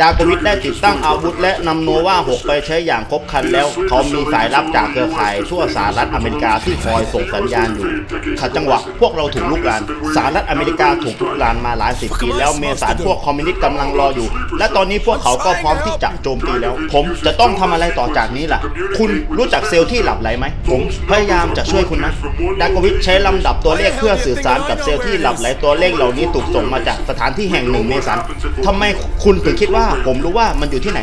ดาโกวิดได้ติดตั้งอาวุธและนำโนวา6 ไปใช้อย่างครบครันแล้ว เขามีสายลับจากเครือข่ายทั่วสหรัฐอเมริกาที่คอยส่งสัญญาณอยู่ ขัดจังหวะพวกเราถูกลุกลานสหรัฐอเมริกาถูกลุกลานมาหลายสิบปีแล้วเมสานพวกคอมมิวนิสต์กำลังรออยู่ และตอนนี้พวกเขาก็พร้อมที่จะโจมตีแล้ว ผมจะต้องทำอะไรต่อจากนี้ล่ะ คุณรู้จักเซลล์ที่หลับไหลไหมผมพยายามจะช่วยคุณนะดาโกวิชใช้ลำดับตัวเลขเพื่อสื่อสารกับเซลล์ที่หลับไหลตัวเลขเหล่านี้ถูกส่งมาจากสถานที่แห่งหนึ่งเมสันทำไมคุณถึงคิดว่าผมรู้ว่ามันอยู่ที่ไหน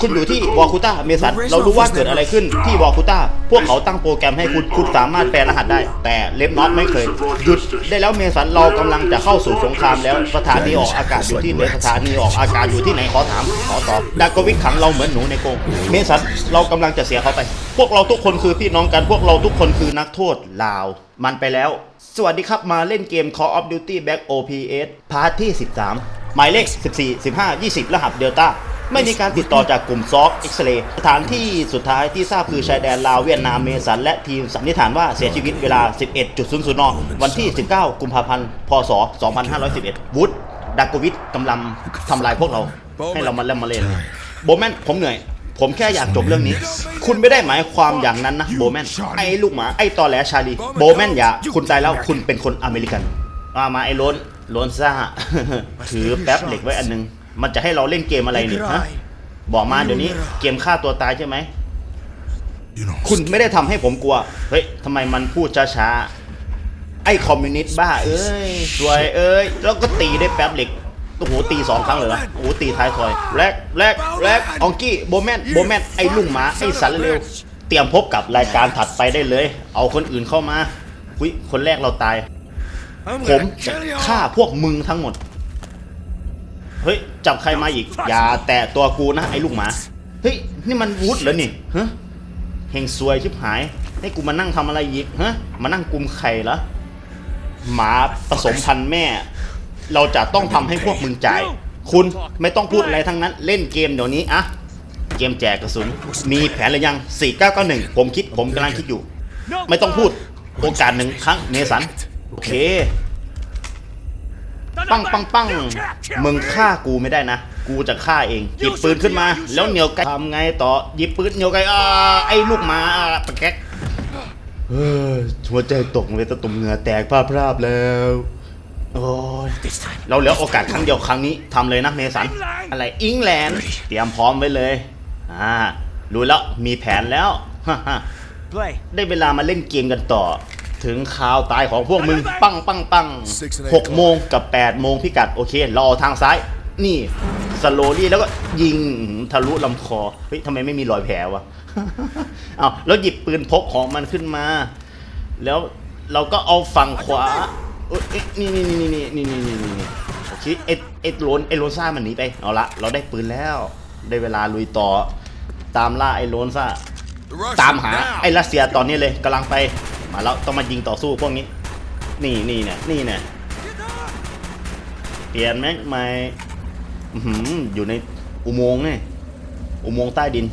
คุณอยู่ที่วอคูต้าเมสันเรารู้ว่าเกิดอะไรขึ้นที่วอคูต้าพวกเขาตั้งโปรแกรมให้คุณคุณสามารถแปลรหัสได้ แต่เล็บน็อตไม่เคยหยุดได้แล้วเมสันเรากำลังจะเข้าสู่สงครามแล้วสถานีออกอากาศอยู่ที่ไหนสถานีออกอากาศอยู่ที่ไหนขอถามขอตอบดาโกวิชขังเราเหมือนหนูในกรงเมสันเรากำลังจะเสียเขาไป พวกเราทุกคนคือพี่น้องกันพวกเราทุกคนคือนักโทษลาว มันไปแล้ว สวัสดีครับมาเล่นเกม Call of Duty Black OPS พาร์ทที่ 13 หมายเลข 14 15 20 รหัสเดลต้าไม่มีการติดต่อจากกลุ่มซอกเอ็กซเรย์สถานที่สุดท้ายที่ทราบคือชายแดนลาวเวียดนามเมสันและทีมสันนิษฐานว่าเสียชีวิตเวลา 11.00นวันที่ 19 กุมภาพันธ์ พศ 2511 วุฒดากวิทกำลังทำลายพวกเรา ให้เรามาเล่นมาเล่นโบแมนผมเหนื่อย ผมแค่อยากจบเรื่องนี้ คุณไม่ได้หมายความอย่างนั้นนะโบแมนไอ้ลูกหมาไอ้ตอแหลชาลีโบแมนอย่าคุณตายแล้วคุณเป็นคนอเมริกันมาไอ้โลน โลนซ่า ถือแป๊บเหล็กไว้อันนึง มันจะให้เราเล่นเกมอะไรนี่ฮะบอกมาเดี๋ยวนี้เกมฆ่าตัวตายใช่ไหม คุณไม่ได้ทำให้ผมกลัว เฮ้ยทำไมมันพูดช้าๆ ไอ้คอมมิวนิสต์บ้า เอ้ยสวยเอ้ย แล้วก็ตีด้วยแป๊บเหล็กโอ้โหตีสองครั้งเลยเหรอโอ้โหตีท้ายทอย แรกแรกแรกอองกี้โบแมนโบแมนไอ้ลุงหมาไอ้สันเร็วเตรียมพบกับรายการถัดไปได้เลย เอาคนอื่นเข้ามาอุ้ยคนแรกเราตาย ผมจะฆ่าพวกมึงทั้งหมด เฮ้ย จับใครมาอีก อย่าแตะตัวกูนะไอ้ลูกหมา เฮ้ย นี่มันวูดเหรอนี่ฮะเฮงซวยชิบหาย ให้กูมานั่งทำอะไรอีกฮะมานั่งกุมไข่เหรอ หมาผสมพันธุ์แม่ เราจะต้องทำให้พวกมึงจ่าย คุณไม่ต้องพูดอะไรทั้งนั้น เล่นเกมเดี๋ยวนี้อะเกมแจกกระสุน มีแผนหรือยัง 4991 ผมคิดผมกำลังคิดอยู่ ไม่ต้องพูดโอกาสหนึ่งครั้งเมสัน โอเค ปังปังปังมึงฆ่ากูไม่ได้นะ กูจะฆ่าเอง หยิบปืนขึ้นมา แล้วเหนียวไกทำไงต่อ หยิบปืนเหนียวไกอ่าไอ้ลูกหมาอ่าปะแก๊กเฮ้ยหัวใจตกเลยตะตุ่มเหงื่อแตกพราบๆแล้ว โอ้ยเราเหลือโอกาสครั้งเดียวครั้งนี้ทำเลยนะเมสัน อะไรอิงแลนด์เตรียมพร้อมไว้เลย อ่ารู้แล้วมีแผนแล้วฮ่าฮ่า Play. ได้เวลามาเล่นเกมกันต่อ ถึงข่าวตายของพวกมึง ปังปังปังหกโมงกับแปดโมงพิกัดโอเคเราเอาทางซ้าย นี่สโลลี่แล้วก็ยิงทะลุลำคอเฮ้ยทำไมไม่มีรอยแผลวะเอาแล้วหยิบปืนพกของมันขึ้นมา แล้วเราก็เอาฝั่งขวาเอ้ยเอ้ยนี่นี่นี่นี่นี่นี่นี่นี่โอเคเอ็ดเอ็ดโลนไอโลซ่ามันหนีไปเอาละเราได้ปืนแล้ว ได้เวลาลุยต่อ ตามล่าไอโลนซ่าตามหาไอ้รัสเซียตอนนี้เลยกำลังไป มาแล้วต้องมายิงต่อสู้พวกนี้ นี่นี่เนี่ยนี่เนี่ยเปลี่ยนแม็กใหม่อื้อหืออยู่ในอุโมงค์ไงอุโมงค์ใต้ดิน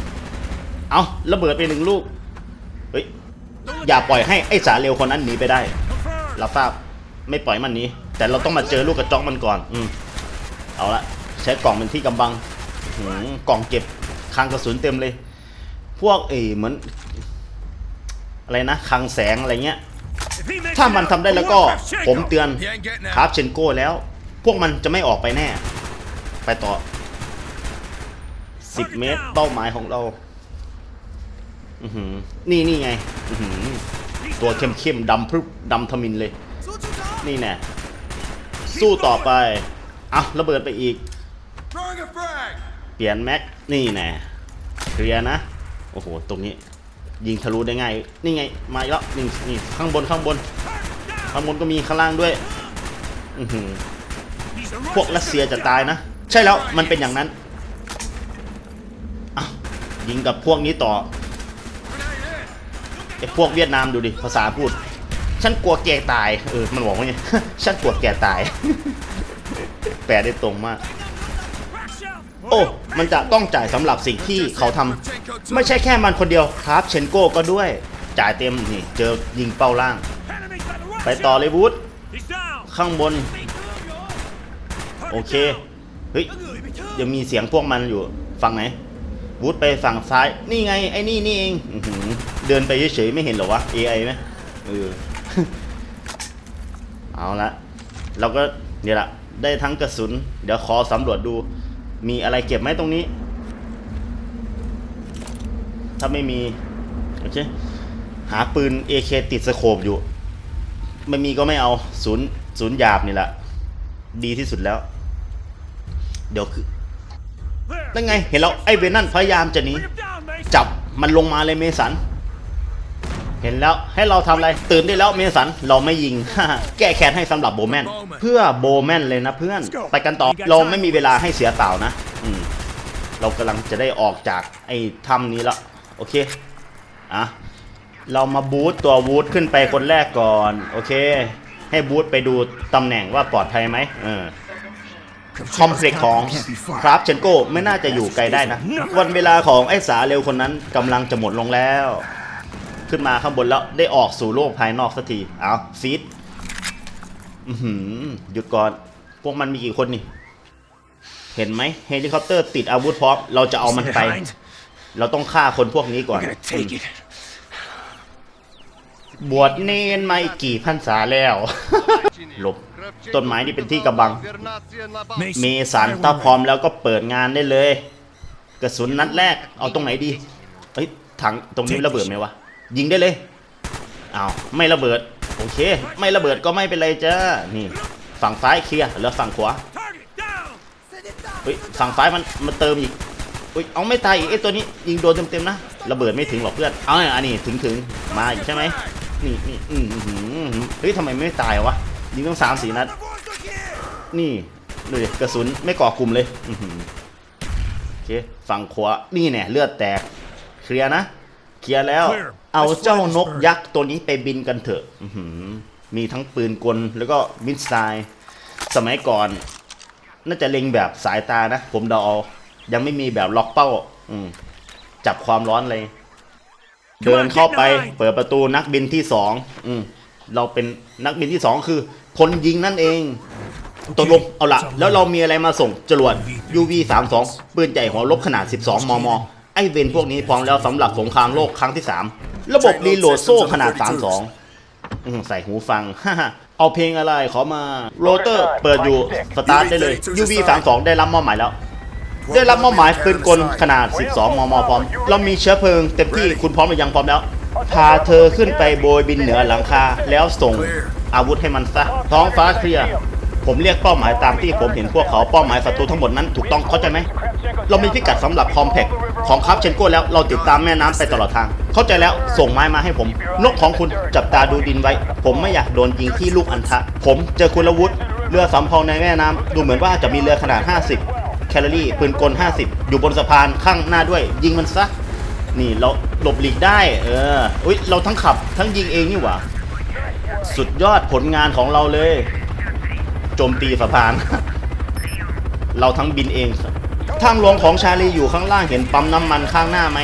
เอาระเบิดไปหนึ่งลูก เฮ้ย อย่าปล่อยให้ไอ้สาเร็วคนนั้นหนีไปได้เราทราบ ไม่ปล่อยมันหนีแต่เราต้องมาเจอลูกกระจอกมันก่อน อืมเอาละ ใช้กล่องเป็นที่กำบังหือกล่องเก็บคลังกระสุนเต็มเลย พวกเออเหมือน อะไรนะคังแสงอะไรเงี้ย ถ้ามันทำได้แล้วก็ผมเตือนคราฟเชนโก้แล้ว พวกมันจะไม่ออกไปแน่ ไปต่อ 10 เมตรเป้าหมายของเราอือหือนี่นี่ไงอือหือตัวเข้มเข้มดำพรึบดำทมินเลย นี่แน่สู้ต่อไปอะระเบิดไปอีก เปลี่ยนแม็ก นี่แน่เคลียร์นะ โอ้โห ตรงนี้ ยิงทะลุได้ง่าย นี่ไง มาอีกแล้วนี่นี่ข้างบนข้างบน ข้างบนก็มีข้างล่างด้วยอือหือพวกรัสเซียจะตายนะ ใช่แล้วมันเป็นอย่างนั้นยิงกับพวกนี้ต่อไอ้พวกเวียดนามดูดิภาษาพูด ฉันกลัวแกตายเออมันบอกว่าไงฉันกลัวแกตาย แปลได้ตรงมาก โอ้ มันจะต้องจ่ายสำหรับสิ่งที่เขาทำไม่ใช่แค่มันคนเดียวครับเชนโก้ก็ด้วย จ่ายเต็มนี่เจอยิงเป้าล่าง ไปต่อเลยวูดข้างบน โอเค เฮ้ย ยังมีเสียงพวกมันอยู่ ฝั่งไหนวูดไปฝั่งซ้าย นี่ไง ไอ้นี่นี่เองอเดินไปเฉยๆไม่เห็นหรอวะ AI ไหมเออ เอาละ เราก็เนี่ยละ ได้ทั้งกระสุน เดี๋ยวขอสำรวจดู มีอะไรเก็บไหมตรงนี้ ถ้าไม่มี โอเค หาปืน AK ติดสโคปอยู่ ไม่มีก็ไม่เอาศูนย์ศูนย์หยาบนี่แหละ ดีที่สุดแล้ว เดี๋ยวคือนั่นไง เห็นแล้ว ไอ้เวนั่นพยายามจะหนีจับมันลงมาเลยเมสัน เห็นแล้วให้เราทำอะไรตื่นได้แล้วเมสันเราไม่ยิง แก้แค้นให้สำหรับโบแมนเพื่อโบแมนเลยนะเพื่อนไปกันต่อเราไม่มีเวลาให้เสียเปล่านะอืมเรากำลังจะได้ออกจากไอ้ถ้ำนี้แล้วโอเคอะเรามาบูตตัววูดขึ้นไปคนแรกก่อนโอเค ให้บูตไปดูตำแหน่งว่าปลอดภัยไหมเออคอมเพล็กซ์ของคราฟเชนโกไม่น่าจะอยู่ไกลได้นะ วันเวลาของไอ้สาเร็วคนนั้นกำลังจะหมดลงแล้ว ขึ้นมาข้างบนแล้วได้ออกสู่โลกภายนอกสักที เอาฟีดอื้อหือหยุดก่อน พวกมันมีกี่คนนี่ เห็นไหมเฮลิคอปเตอร์ติดอาวุธพร้อม เราจะเอามันไป เราต้องฆ่าคนพวกนี้ก่อน I'm gonna take it. บวชเนนมาอีกกี่พรรษาแล้ว หลบ ต้นไม้นี่เป็นที่กำบัง เมสันถ้าพร้อมแล้วก็เปิดงานได้เลย กระสุนนัดแรก เอาตรงไหนดีเฮ้ยถังตรงนี้ระเบิดไหมวะ ยิงได้เลยอ้าวไม่ระเบิด โอเค ไม่ระเบิดก็ไม่เป็นไรจ้านี่ ฝั่งซ้ายเคลียร์แล้วฝั่งขวาเฮ้ยฝั่งซ้ายมันมันเติมอีกเฮ้ยเอาไม่ตายอีกไอ้ตัวนี้ยิงโดนเต็มๆนะระเบิดไม่ถึงหรอกเพื่อนเอาอันนี้ถึงถึงมาอีกใช่ไหมนี่นี่อืมอื้อหือเฮ้ยทำไมไม่ตายวะยิงต้องสามสี่นัดนี่ดูดิกระสุนไม่ก่อกลุ่มเลยโอเคฝั่งขวานี่เนี่ยเลือดแตกเคลียร์นะ เคลียร์แล้ว Clear. เอาเจ้านกยักษ์ตัวนี้ไปบินกันเถอะอื้อหือมีทั้งปืนกลแล้วก็มิสไซล์สมัยก่อน น่าจะเล็งแบบสายตานะ ผมเดาเอายังไม่มีแบบล็อกเป้าอืมจับความร้อนเลย เดินเข้าไป เปิดประตูนักบินที่สองอืมเราเป็นนักบินที่สองคือคนยิงนั่นเองตกลงเอาละแล้วเรามีอะไรมาส่งจรวด UV 3 2 ปืนใหญ่หัวลบขนาด 12 มม ไอเวนพวกนี้พร้อมแล้วสำหรับสงครามโลกครั้งที่ 3 ระบบรีโหลดโซ่ขนาด 32อืมใส่หูฟัง เอาเพลงอะไรขอมาโรเตอร์เปิดอยู่ สตาร์ทได้เลย UV 3 2ได้รับมอบหมายแล้ว ได้รับมอบหมายปืนกลขนาด 12 มม พร้อม เรามีเชื้อเพลิงเต็มที่คุณพร้อมหรือยังพร้อมแล้ว พาเธอขึ้นไปโบยบินเหนือหลังคา แล้วส่งอาวุธให้มันซะท้องฟ้าเคลียร์ ผมเรียกเป้าหมายตามที่ผมเห็นพวกเขาเป้าหมายศัตรูทั้งหมดนั้นถูกต้องเข้าใจไหมเรามีพิกัดสำหรับคอมเพกของคับเชนโก้แล้วเราติดตามแม่น้ำไปตลอดทาง เข้าใจแล้วส่งไม้มาให้ผม นกของคุณจับตาดูดินไว้ ผมไม่อยากโดนยิงที่ลูกอันทะ ผมเจอคุณละวุธเรือสำเภาในแม่น้ำดูเหมือนว่าจะมีเรือขนาด 50 แคลอรี่ปืนกล 50 อยู่บนสะพานข้างหน้าด้วย ยิงมันซะนี่เราหลบหลีกได้ เอออุ้ยเราทั้งขับทั้งยิงเองนี่หว่า สุดยอดผลงานของเราเลย จมตีสะพาน เราทั้งบินเองทางหลวงของชาลีอยู่ข้างล่างเห็นปั๊มน้ำมันข้างหน้าไหม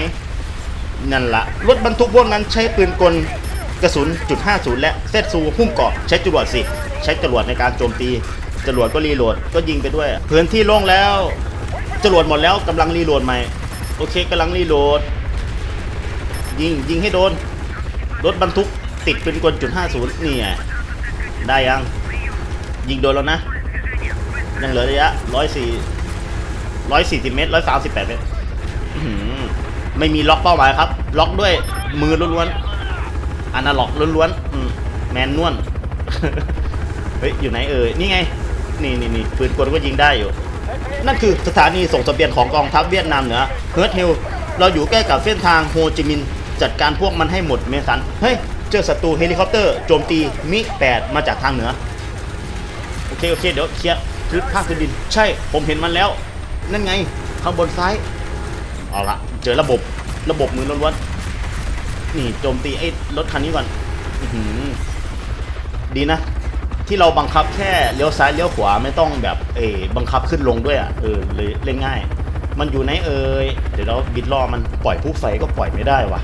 นั่นละรถบรรทุกพวกนั้นใช้ปืนกลกระสุนจุด50และเซตซูหุ้มเกาะใช้จรวดสิใช้จรวดในการโจมตีจรวดก็รีโหลดก็ยิงไปด้วยพื้นที่โล่งแล้วจรวดหมดแล้วกำลังรีโหลดใหม่โอเคกำลังรีโหลด ยิงยิงให้โดนรถบรรทุกติดปืนกลจุด50นี่ไงได้ยัง ยิงโดนแล้วนะ ยังเหลือระยะร้อยสี่ร้อยสี่สิบเมตรร้อยสามสิบแปดเมตรไม่มีล็อกเป้าหมายครับ ล็อกด้วยมือล้วนๆอนาล็อกล้วนๆแมนนวลเฮ้ยอยู่ไหนเอ่ยนี่ไง นี่นี่นี่ปืนกลก็ยิงได้อยู่ นั่นคือสถานีส่งเสบียงของกองทัพเวียดนามเหนือเฮิร์ตฮิลเราอยู่ใกล้กับเส้นทางโฮจิมินห์จัดการพวกมันให้หมดเมสัน เฮ้ย เจอศัตรูเฮลิคอปเตอร์โจมตีมิ 8 มาจากทางเหนือ เคโอเคเดี๋ยวเคลียร์พื้นภาคพื้นดิน ใช่ผมเห็นมันแล้ว นั่นไง ข้างบนซ้าย เอาละเจอระบบระบบมือล้วนๆนี่โจมตีไอ้รถคันนี้ก่อนอื้อหือดีนะ ที่เราบังคับแค่เลี้ยวซ้ายเลี้ยวขวาไม่ต้องแบบเออบังคับขึ้นลงด้วยอะเออเลยเล่นง่าย มันอยู่ไหนเอ่ยเดี๋ยวเราบิดล่อมันปล่อยผู้ไฟก็ปล่อยไม่ได้ว่ะ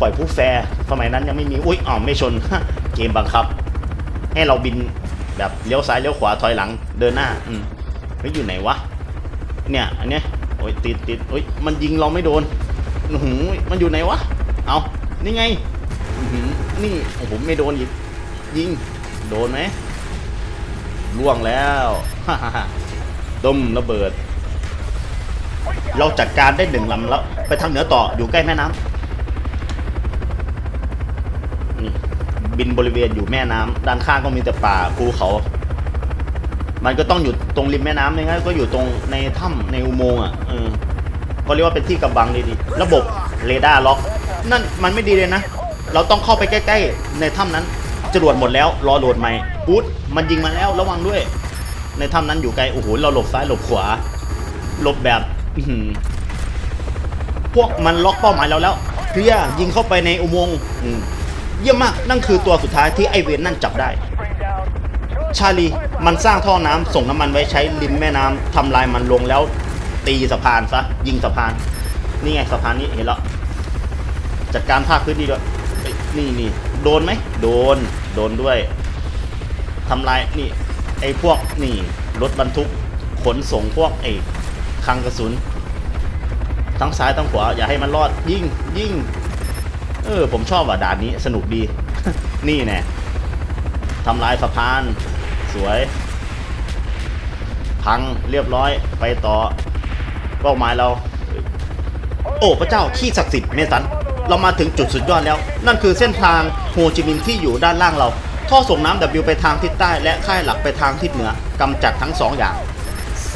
ปล่อยผู้แฟร์สมัยนั้นยังไม่มี อุ้ยอ๋อไม่ชน เกมบังคับ ให้เราบิน แบบเลี้ยวซ้ายเลี้ยวขวาถอยหลังเดินหน้าอืมเฮ้ยอยู่ไหนวะเนี่ยอันเนี้ยโอ้ยติดติดโอ้ยมันยิงเราไม่โดนหือมันอยู่ไหนวะเอานี่ไงหืนี่โอ้โหไม่โดนอีกยิงโดนไหมล่วงแล้วต้มระเบิด เราจัดการได้หนึ่งลำแล้ว ไปทางเหนือต่ออยู่ใกล้แม่น้ำนี่ บินบริเวณอยู่แม่น้ำด้านข้างก็มีแต่ป่าภูเขา มันก็ต้องอยู่ตรงริมแม่น้ำไม่งั้นก็อยู่ตรงในถ้ำในอุโมงค์อะเออก็เรียกว่าเป็นที่กำบังดีๆระบบเรดาร์ล็อกนั่นมันไม่ดีเลยนะ เราต้องเข้าไปใกล้ ๆ ในถ้ำนั้นจรวดหมดแล้วรอโหลดใหม่ปุ๊ดมันยิงมาแล้วระวังด้วย ในถ้ำนั้นอยู่ไกลโอ้โหเราหลบซ้ายหลบขวาหลบแบบอื้อหือพวกมันล็อกเป้าหมายเราแล้วเคลียร์ยิงเข้าไปในอุโมงค์อืม เยี่ยมมาก นั่นคือตัวสุดท้ายที่ไอเวนนั่นจับได้ ชาลีมันสร้างท่อน้ำส่งน้ำมันไว้ใช้ริมแม่น้ำทำลายมันลงแล้ว ตีสะพานซะยิงสะพาน นี่ไงสะพานนี้เห็นแล้วจัดการภาคพื้นดีด้วยนี่นี่โดนไหมโดนโดนด้วยทำลายนี่ไอพวกนี่รถบรรทุกขนส่งพวกไอคลังกระสุนทั้งซ้ายทั้งขวาอย่าให้มันรอด ยิงยิง เออ ผมชอบว่ะด่านนี้สนุกดี นี่แน่ทำลายสะพาน สวย พังเรียบร้อยไปต่อเป้าหมายเรา โอ้พระเจ้าขี้ศักดิ์สิทธิ์เมสัน เรามาถึงจุดสุดยอดแล้ว นั่นคือเส้นทางโฮจิมินห์ที่อยู่ด้านล่างเรา ท่อส่งน้ำ W ไปทางทิศใต้ และค่ายหลักไปทางทิศเหนือกำจัดทั้งสองอย่าง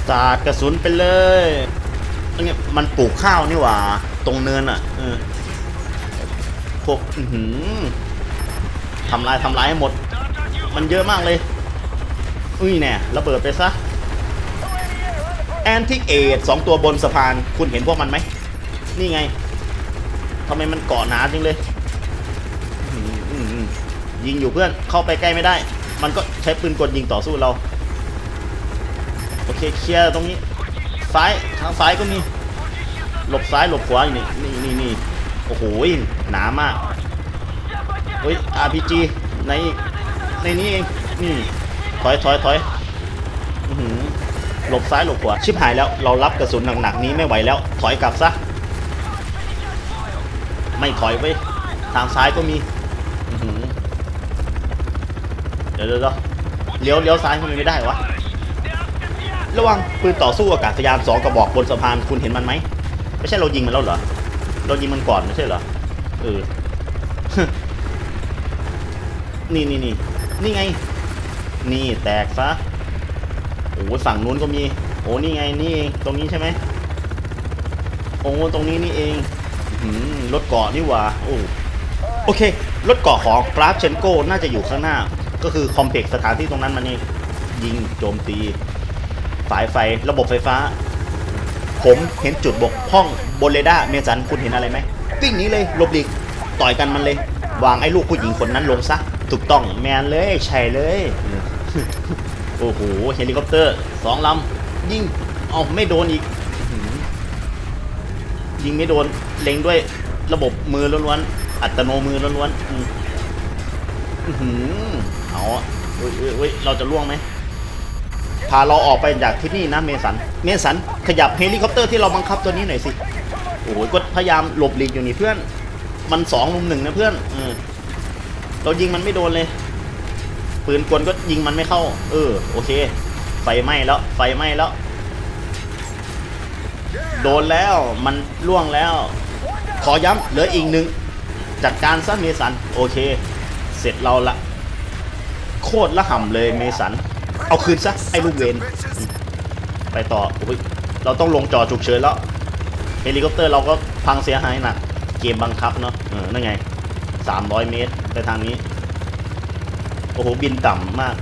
สาดกระสุนไปเลยนี่มันปลูกข้าวนี่หว่า ตรงเนินอะ พวกทำลายทำลายให้หมด มันเยอะมากเลย อุ้ยแน่ระเบิดไปซะแอนทิกเอทสองตัวบนสะพาน คุณเห็นพวกมันไหม นี่ไงทำไมมันเกาะหนาจริงเลยยิงอยู่เพื่อนเข้าไปใกล้ไม่ได้ มันก็ใช้ปืนกลยิงต่อสู้เรา โอเคเคลียร์ตรงนี้ ซ้ายทางซ้ายก็มี หลบซ้ายหลบขวาอยู่นี่นี่นี่นี่โอ้โห หนามากเฮ้ย RPG ในอีในนี้เองนี่ถอยถอยถอยหือหลบซ้ายหลบขวาชิบหายแล้วเรารับกระสุนหนักๆนี้ไม่ไหวแล้ว ถอยกลับซะ ไม่ถอยไปทางซ้ายก็มีหือเดี๋ยวเดี๋ยวเดี๋ยวเลี้ยวเลี้ยวซ้ายทำไมไม่ได้วะระวังปืนต่อสู้อากาศยานสองกระบอกบนสะพานคุณเห็นมันไหมไม่ใช่เรายิงมันแล้วเหรอเรายิงมันก่อนไม่ใช่เหรอ เออ นี่นี่นี่นี่ไง นี่แตกซะ โอ้ยฝั่งนู้นก็มี โอ้นี่ไงนี่เองตรงนี้ใช่ไหมโอ้ตรงนี้นี่เองรถเกาะนี่หว่าโอ้โอเค รถเกาะของกราฟเชนโกน่าจะอยู่ข้างหน้า ก็คือคอมเพล็กซ์สถานที่ตรงนั้นมันเองยิงโจมตีสายไฟระบบไฟฟ้า ผมเห็นจุดบกพร่องบนเรดาร์เมสันคุณเห็นอะไรไหม วิ่งหนี้เลยหลบหลีกต่อยกันมันเลย วางไอ้ลูกผู้หญิงคนนั้นลงซะถูกต้องแมนเลยใช่เลยโอ้โหเฮลิคอปเตอร์สองลำยิงเอาไม่โดนอีกยิงไม่โดนเล็งด้วยระบบมือล้วนๆอัตโนมือล้วนๆอืมอื้อหือเอาเว้ยเอ้ยเราจะล่วงไหมพาเราออกไปจากที่นี่นะเมสัน เมสันขยับเฮลิคอปเตอร์ที่เราบังคับตัวนี้หน่อยสิ โอ้โหก็พยายามหลบหลีกอยู่นี่เพื่อน มันสองลุมหนึ่งนะเพื่อนเออเรายิงมันไม่โดนเลย ปืนกลก็ยิงมันไม่เข้า เออ โอเค ไฟไหม้แล้ว ไฟไหม้แล้ว โดนแล้ว มันล่วงแล้ว ขอย้ำเหลืออีกหนึ่ง จัดการซะเมสัน โอเค เสร็จเราละ โคตรละห่ำเลยเมสัน เอาคืนซะไอ้ลูกเวน ไปต่ออุ๊ยเราต้องลงจอฉุกเฉินแล้ว เฮลิคอปเตอร์เราก็พังเสียหายหนัก เกมบังคับเนาะเออนั่นไง 300 เมตรไปทางนี้ โอ้โห บินต่ำมาก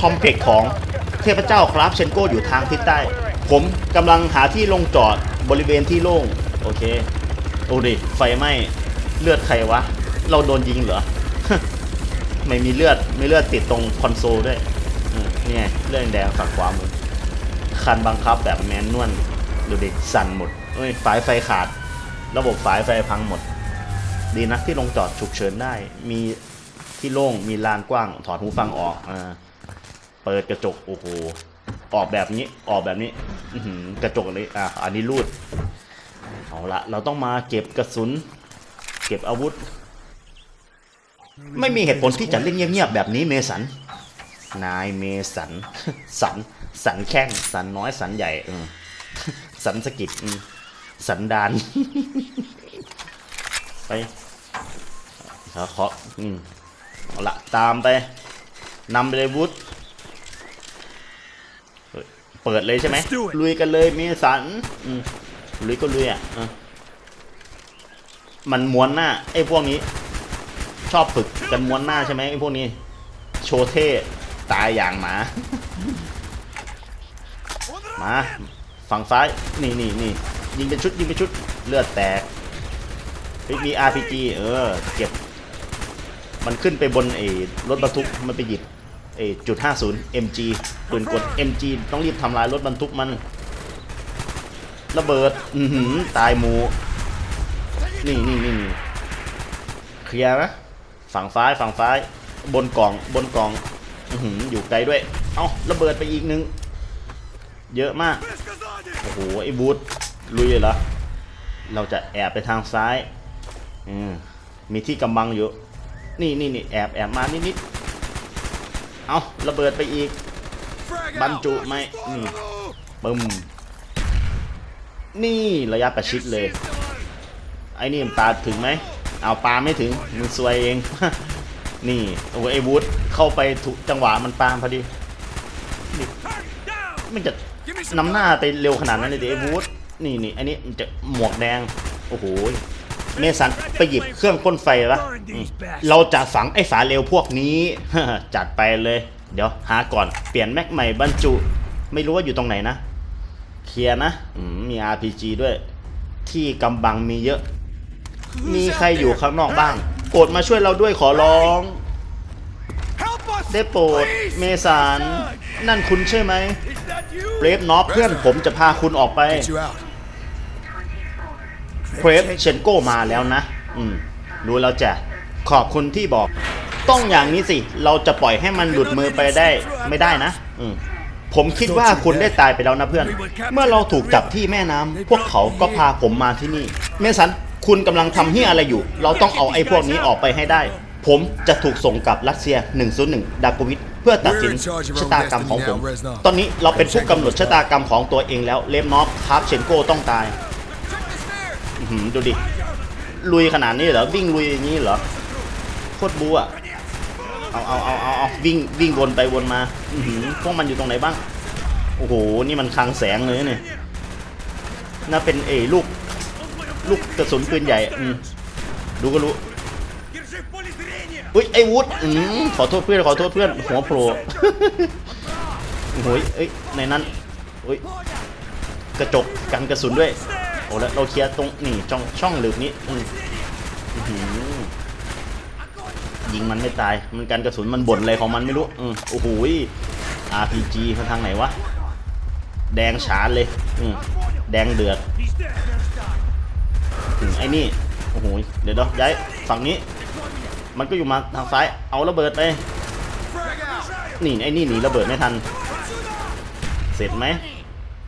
คอมเพล็กซ์ของเทพเจ้าคราฟเชนโกอยู่ทางทิศใต้ ผมกำลังหาที่ลงจอดบริเวณที่โล่ง โอเค โอ้ดิ ไฟไหม้เลือดใครวะ เราโดนยิงเหรอ ไม่มีเลือดไม่เลือดติดตรงคอนโซลด้วยนี่ไงเลือดแดงฝั่งขวามือคันบังคับแบบแมนนวล ดูดิสั่นหมดเอ้ยฝายไฟขาด ระบบฝายไฟพังหมด ดีนะที่ลงจอดฉุกเฉินได้ มีที่โล่งมีลานกว้าง ถอดหูฟังออกอ่าเปิดกระจกโอ้โหออกแบบนี้ออกแบบนี้อืกระจกเลยอะอันนี้รูดเอาละเราต้องมาเก็บกระสุน เก็บอาวุธ ไม่มีเหตุผลที่จะเล่นเงียบๆแบบนี้เมสัน นายเมสัน สัน สันแข้งสันน้อยสันใหญ่เออ สันสกิดอืมสันดาน ไปขอขออืมเอาละตามไปนำไปเลยวุฒเฮ้ยเปิดเลยใช่ไหม Let's do it ลุยกันเลยเมสันอืมลุยก็ลุยอะเออมันม้วนหน้าไอ้พวกนี้ ชอบฝึกกันม้วนหน้าใช่ไหมไอ้พวกนี้ โชว์เท่ตายอย่างหมา มา ฝั่งซ้าย นี่นี่นี่ยิงเป็นชุดยิงเป็นชุด เลือดแตกมี RPG เออ เก็บ มันขึ้นไปบนเอ้รถบรรทุก มันไปหยิบเอจุดห้าศูนย์ MG ปืนกด MG ต้องรีบทำลายรถบรรทุกมัน ระเบิด อือหืตายหมูนี่นี่นี่เคลียร์ไหมฝั่งซ้ายฝั่งซ้าย บนกล่องบนกล่อง อือหือยู่ไกลด้วย เอาระเบิดไปอีกหนึ่งเยอะมาก อ้โหไอ้บูธลุยเลยเหรอเราจะแอบไปทางซ้ายอืมมีที่กำบังอยู่ นี่นี่นี่แอบแอบมานิดนิดๆเอาระเบิดไปอีก Frag บรร out! จุไหมนี่ Oh, ปึ้มนี่ระยะประชิดเลย ไอ้นี่มันปาถึงไหม เอาปาไม่ถึงมึงซวยเอง นี่โอ้โหไอ้บูธเข้าไปถูกจังหวะมันปาพอดี Target down! มันจะ Give me some นำหน้าไปเร็วขนาดนั้นเลยดิไอ้บูธนี่นี่อันนี้มันจะหมวกแดง โอ้โหเมสันไปหยิบเครื่องพ่นไฟปะอืมเราจะฝังไอ้ฝาเร็วพวกนี้จัดไปเลย เดี๋ยวหาก่อนเปลี่ยนแม็กใหม่บรรจุ ไม่รู้ว่าอยู่ตรงไหนนะเคลียร์นะอืมมี RPG ด้วย ที่กำบังมีเยอะ มีใครอยู่ข้างนอกบ้างโปรดมาช่วยเราด้วยขอร้อง Help us! ได้โปรด please! เมสานนั่นคุณใช่ไหม Is that you? เบรฟนอฟเพื่อนผมจะพาคุณออกไป Get you out. เครฟเชนโกมาแล้วนะ อืมดูแล้วจะขอบคุณที่บอก ต้องอย่างนี้สิ เราจะปล่อยให้มันหลุดมือไปได้ไม่ได้นะ อืมผมคิดว่าคุณได้ตายไปแล้วนะเพื่อน เมื่อเราถูกจับที่แม่น้ำพวกเขาก็พาผมมาที่นี่ เมสัน คุณกำลังทำเฮียอะไรอยู่ เราต้องเอาไอ้พวกนี้ออกไปให้ได้ ผมจะถูกส่งกลับรัสเซีย 101 ดาโกวิทเพื่อตัดสินชะตากรรมของผม ตอนนี้เราเป็นผู้กำหนดชะตากรรมของตัวเองแล้วเลมนอฟคาร์ฟเชนโกต้องตายอื้อหือดูดิ ลุยขนาดนี้เหรอ วิ่งลุยอย่างนี้เหรอ โคตรบูอะเอาเอาเอาเอาเอาวิ่งวิ่งวนไปวนมาอือหือพวกมันอยู่ตรงไหนบ้าง โอ้โห นี่มันคลังแสงเลยเนี่ยน่าเป็นเอลูก ลูกกระสุนปืนใหญ่อืมดูก็รู้ อุ้ยไอ้วุฒอืมขอโทษเพื่อนขอโทษเพื่อนหัวโผล่โอ้ยเอ้ยในนั้นอุ้ยกระจกกันกระสุนด้วยโอ้แล้วเราเคลียร์ตรงนี่ช่องช่องหลืบนี้อืมยิงมันไม่ตายมันกันกระสุนมันบ่นอะไรของมันไม่รู้อืมโอ้โห RPG มาทางไหนวะแดงฉานเลยอืมแดงเดือดถึงไอ้นี่โอ้โหเดี๋ยวเดี๋ยวย้ายฝั่งนี้ มันก็อยู่มาทางซ้าย เอาระเบิดไป Frag out! นี่ไอ้นี่หนีระเบิดไม่ทัน เสร็จไหม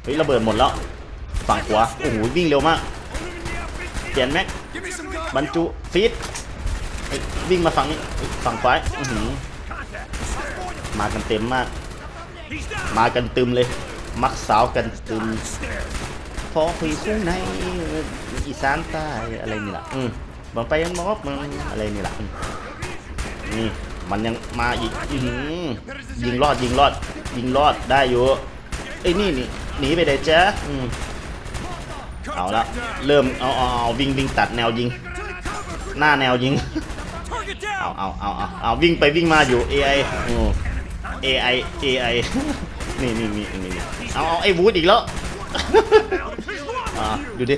เฮ้ยระเบิดหมดแล้วฝั่งขวา โอ้โหวิ่งเร็วมากเปลี่ยนแม็กบรรจุฟีดวิ่งมาฝั่งนี้ฝั่งซ้ายอื้อหือมากันเต็มมาก มากันตึมเลย มักสาวกันตึมพอคุยคุ้งในอีสานใต้อะไรนี่แหละอืม บังไปยังมอบมึงอะไรนี่แหละอืมนี่มันยังมาอีกอื้อหือยิงรอดยิงรอด ยิงรอดได้อยู่ไอ้ยนี่นี่หนีไปได้จ้ะอืมเอาละเริ่มเอาเอาเอาวิ่งวิ่งตัดแนวยิง หน้าแนวยิง Target เอา down! เอาเอาเอาเอาวิ่งไปวิ่งมาอยู่ AI โอ้ AI AI นี่นี่นี่นี่นี่เอาเอาไอ้บูธอีกแล้วอ่าดูดิ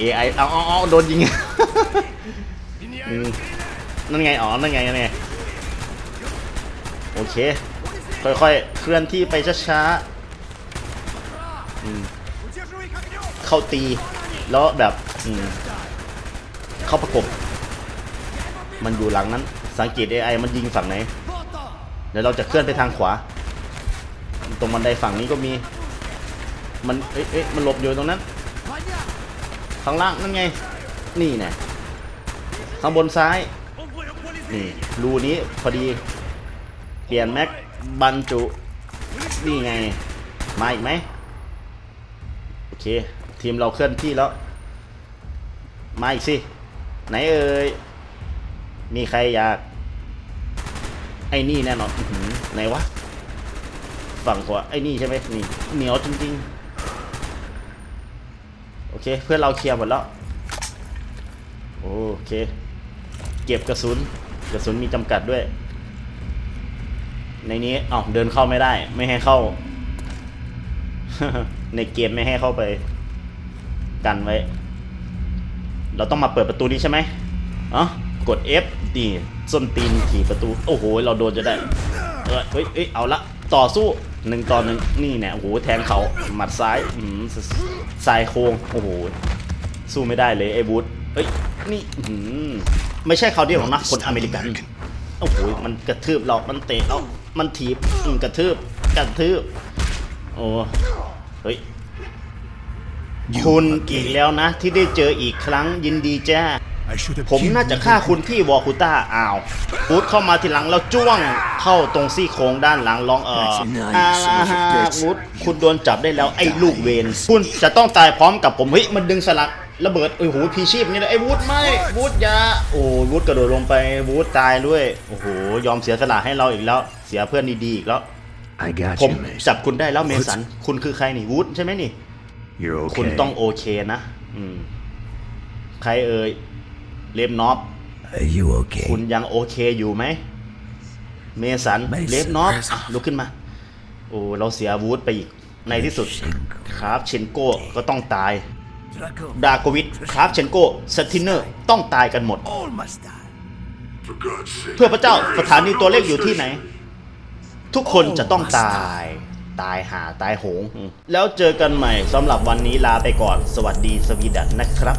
AI เอาเอาเอาโดนยิงอืม นั่นไง อ๋อ นั่นไงนั่นไง โอเค ค่อยๆ เคลื่อนที่ไปช้าๆเข้าตี แล้วแบบเข้าประกบ มันอยู่หลังนั้น สังเกต AI มันยิงฝั่งไหน เดี๋ยวเราจะเคลื่อนไปทางขวา ตรงบันไดฝั่งนี้ก็มี มัน เอ๊ะมันหลบอยู่ตรงนั้น ข้างล่างนั่นไง นี่ไง ข้างบนซ้าย นี่รูนี้พอดี เปลี่ยนแม็กบรรจุ นี่ไง มาอีกไหม โอเค ทีมเราเคลื่อนที่แล้ว มาอีกสิ ไหนเอ่ย มีใครอยาก ไอ้นี่แน่นอนอไหนวะ ฝั่งขวาไอ้นี่ใช่ไหมนี่เหนียวจริง ๆ โอเค เพื่อนเราเคลียร์หมดแล้ว โอเค เก็บกระสุน กระสุนมีจำกัดด้วย ในนี้อ้าเดินเข้าไม่ได้ ไม่ให้เข้า ในเกมไม่ให้เข้าไป กันไว้ เราต้องมาเปิดประตูนี้ใช่ไหมอ๋อกด F ดีส้นตีนถีบประตู โอ้โห เราโดนจะได้ เอ้ยเอ้ยเอาละ ต่อสู้หนึ่งต่อหนึ่งนี่เนี่ยโอ้โห แทงเขาหมัดซ้ายอืมสายโค้ง โอ้โห สู้ไม่ได้เลยไอ้บูธเอ้ย นี่ อื้อหือ ไม่ใช่เขาเดียวหรอกนะคนอเมริกันโอ้โหมันกระทืบเรามันเตะเรามันถีบอืมกระทืบกระทืบโอ้เฮ้ยคุณอีกแล้วนะ ที่ได้เจออีกครั้งยินดีจ้า I should have ผมน่าจะฆ่าคุณที่วอคูต้าอ้าวบูธเข้ามาทีหลังแล้วจ้วงเข้าตรงซี่โครงด้านหลังร้องเอออาลาฮาบูธคุณโดนจับได้แล้วไอ้ลูกเวนคุณจะต้องตายพร้อมกับผมเฮ้ยมันดึงสลัก ระเบิดโอ้โหพีชีพนี่เลยไอ้บูธไม่บูธอยาโอ้บูธกระโดดลงไปบูธตายด้วยโอ้โหยอมเสียสละให้เราอีกแล้ว เสียเพื่อนดีๆอีกแล้ว I got ผม you, Mason. จับคุณได้แล้วเมสันคุณคือใครนี่วูดใช่ไหมนี่ You're okay. คุณต้องโอเคนะอืมใครเอ่ยเลฟนอฟ Are you okay? คุณยังโอเคอยู่ไหมเมสัน Mason เลฟนอฟ Mason อะลุกขึ้นมาโอ้เราเสียวูดไปอีกในที่สุดครับเชนโก้ก็ต้องตาย Draco. ดาโกวิดครับเชนโก้สตินเนอร์ต้องตายกันหมด All must die. เพื่อพระเจ้าสถานีตัวเลขอยู่ที่ไหน ทุกคนจะต้องตาย ตายหาตายโหง แล้วเจอกันใหม่สำหรับวันนี้ลาไปก่อน สวัสดีสวีดัตนะครับ